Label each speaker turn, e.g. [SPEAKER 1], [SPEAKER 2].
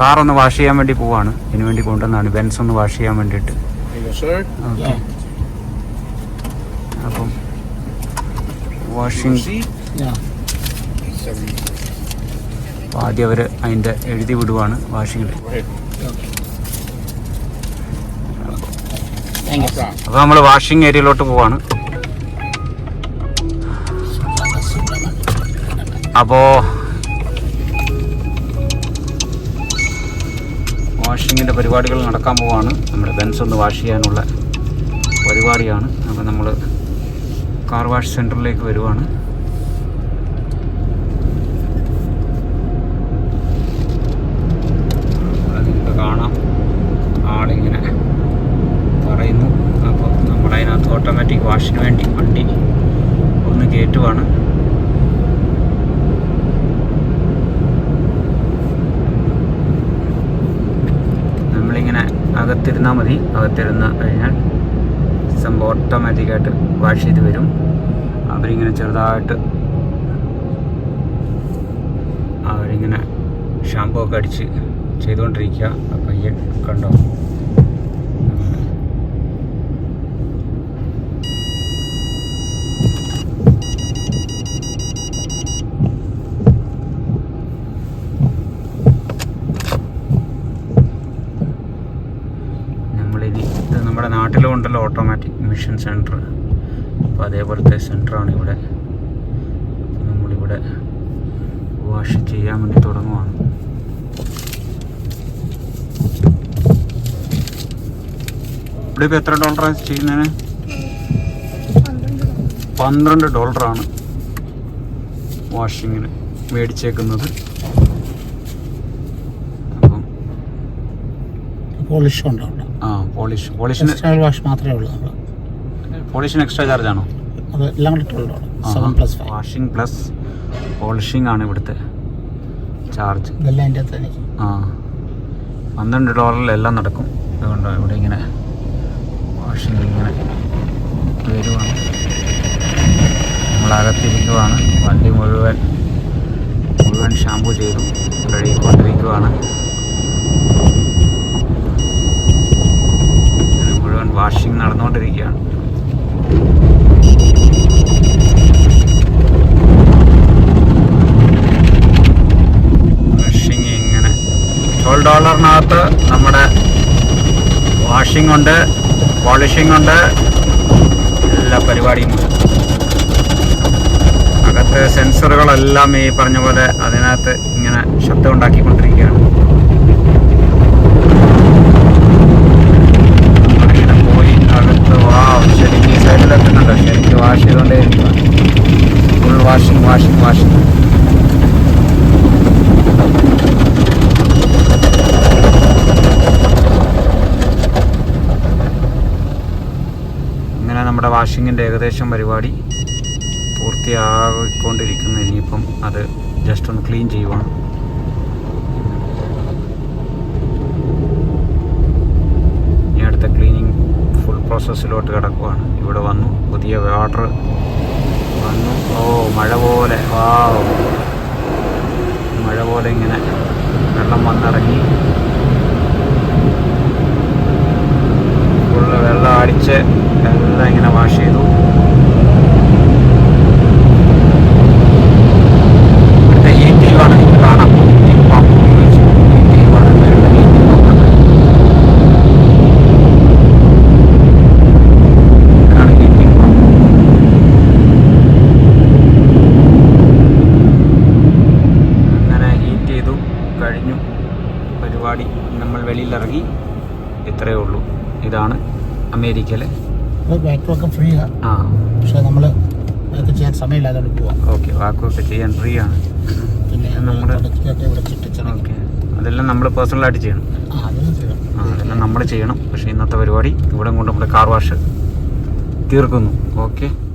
[SPEAKER 1] Car ഒന്ന് wash ചെയ്യാൻ വേണ്ടി പോവാണ്. ഇതിനു വേണ്ടി കൊണ്ടുവന്നാണ്. ബെൻസ് ഒന്ന് വാഷ് ചെയ്യാൻ വേണ്ടിട്ട് അപ്പം വാഷിംഗ്. അപ്പോൾ ആദ്യം അവർ അതിന്റെ എഴുതി വിടുവാണ് വാഷിങ്ങിൽ
[SPEAKER 2] problem.
[SPEAKER 1] അപ്പോൾ നമ്മൾ വാഷിംഗ് ഏരിയയിലോട്ട് പോവാണ്. അപ്പോൾ വാഷിങ്ങിന്റെ പരിപാടികൾ നടക്കാൻ പോവാണ്. നമ്മുടെ ബെൻസ് ഒന്ന് വാഷ് ചെയ്യാനുള്ള പരിപാടിയാണ്. അപ്പോൾ നമ്മൾ കാർ വാഷ് സെന്ററിലേക്ക് വരുവാണ് അവിടെ നിങ്ങൾക്ക് കാണാം ആളിങ്ങനെ പറയുന്നു അപ്പോൾ നമ്മളതിനകത്ത് ഓട്ടോമാറ്റിക് വാഷിന് വേണ്ടി വണ്ടി ഒന്ന് കയറ്റുവാണ് നമ്മളിങ്ങനെ അകത്തിരുന്നാൽ മതി. അകത്തിരുന്ന് കഴിഞ്ഞാൽ സംഭവം ഓട്ടോമാറ്റിക്കായിട്ട് വാഷ് ചെയ്ത് വരും. അവരിങ്ങനെ ചെറുതായിട്ട് അവരിങ്ങനെ ഷാമ്പൂ ഒക്കെ അടിച്ച് ചെയ്തുകൊണ്ടിരിക്കുക. അപ്പം ഈ കണ്ടോ? നമ്മുടെ നാട്ടിലും ഉണ്ടല്ലോ ഓട്ടോമാറ്റിക് മിഷൻ സെന്റർ അപ്പോൾ അതേപോലത്തെ സെന്ററാണ് ഇവിടെ. നമ്മളിവിടെ വാഷ് ചെയ്യാൻ വേണ്ടി തുടങ്ങുവാണ്. ഇവിടെ ഇപ്പോൾ എത്ര ഡോളറാണ് ചെയ്യുന്നതിന്? പന്ത്രണ്ട് ഡോളറാണ് വാഷിങ്ങിന് മേടിച്ചേക്കുന്നത്. അപ്പം
[SPEAKER 3] പോളിഷ് ഉണ്ട്
[SPEAKER 1] ആ പോളിഷ് പോളിഷിന്
[SPEAKER 3] എക്സ്റ്റേണൽ വാഷ് മാത്രമേ ഉള്ളൂ നമ്മൾ
[SPEAKER 1] പോളിഷിന് എക്സ്ട്രാ ചാർജ് ആണോ?
[SPEAKER 3] അത് എല്ലാം കൂടി ഉള്ളൂ seven plus five
[SPEAKER 1] washing plus polishing ആണ് ഇവിടുത്തെ ചാർജ്
[SPEAKER 3] ഇതെല്ലാം അതിന്റെ അകത്ത് തന്നെ
[SPEAKER 1] ആ. പന്ത്രണ്ട് ഡോളറിൽ എല്ലാം നടക്കും. അതുകൊണ്ട് ഇവിടെ ഇങ്ങനെ വാഷിംഗ് ഇങ്ങനെ വരുവാണ്. നമ്മളകത്തിരിക്കുവാണ്. വണ്ടി മുഴുവൻ മുഴുവൻ ഷാമ്പു ചെയ്തു. കഴുകിക്കൊണ്ടിരിക്കുവാണ് ഇങ്ങനെ മുഴുവൻ വാഷിംഗ് നടന്നുകൊണ്ടിരിക്കുകയാണ്. വാഷിംഗ് ഇങ്ങനെ. ട്വൽവ് ഡോളറിനകത്ത് നമ്മുടെ വാഷിംഗ് ഉണ്ട് പോളിഷിംഗ് ഉണ്ട് എല്ലാ പരിപാടിയും അകത്ത് സെൻസറുകളെല്ലാം ഈ പറഞ്ഞ പോലെ അതിനകത്ത് ഇങ്ങനെ ശബ്ദം ഉണ്ടാക്കിക്കൊണ്ടിരിക്കുകയാണ് നമ്മളിങ്ങനെ പോയി അകത്ത് വാ ശരിക്കും ഈ സൈഡിലെത്തുന്നുണ്ട് ശരിക്കും വാഷ് ചെയ്തുകൊണ്ടേ ഇരിക്കുക ഫുൾ വാഷിംഗ് വാഷിംഗ് വാഷിംഗ് ഇങ്ങനെ നമ്മുടെ വാഷിങ്ങിന്റെ ഏകദേശം പരിപാടി പൂർത്തിയാകൊണ്ടിരിക്കുന്നു ഇനിയിപ്പം അത് ജസ്റ്റ് ഒന്ന് ക്ലീൻ ചെയ്യുവാണ്. ഇനി അടുത്ത ക്ലീനിങ് ഫുൾ പ്രോസസ്സിലോട്ട് കിടക്കുവാണ്. ഇവിടെ വന്നു. പുതിയ വാട്ടർ വന്നു. ഓ മഴ പോലെ. വാ മഴ പോലെ ഇങ്ങനെ വെള്ളം വന്നിറങ്ങി. ഫുള്ള് വെള്ളം അടിച്ച് ഇങ്ങനെ വാഷ് ചെയ്തു. ഇവിടുത്തെ കാണാം. പരിപാടി. നമ്മൾ വെളിയിലിറങ്ങി. ഇത്രയേ ഉള്ളൂ. ഇതാണ് അമേരിക്കയിലെ
[SPEAKER 3] ബാക്ക് ഫ്രീ ആണ് പക്ഷേ നമ്മൾ അതൊക്കെ ചെയ്യാൻ സമയമില്ലാതെ പോവാം.
[SPEAKER 1] ഓക്കെ വാക്കുമൊക്കെ ചെയ്യാൻ ഫ്രീ ആണ്
[SPEAKER 3] പിന്നെ
[SPEAKER 1] നമ്മുടെ- ഓക്കെ. അതെല്ലാം നമ്മൾ പേഴ്സണലായിട്ട് ചെയ്യണം. അതെല്ലാം നമ്മൾ ചെയ്യണം. പക്ഷേ ഇന്നത്തെ പരിപാടി ഇവിടെ കൊണ്ട് നമ്മുടെ കാർ വാഷ് തീർക്കുന്നു. ഓക്കെ.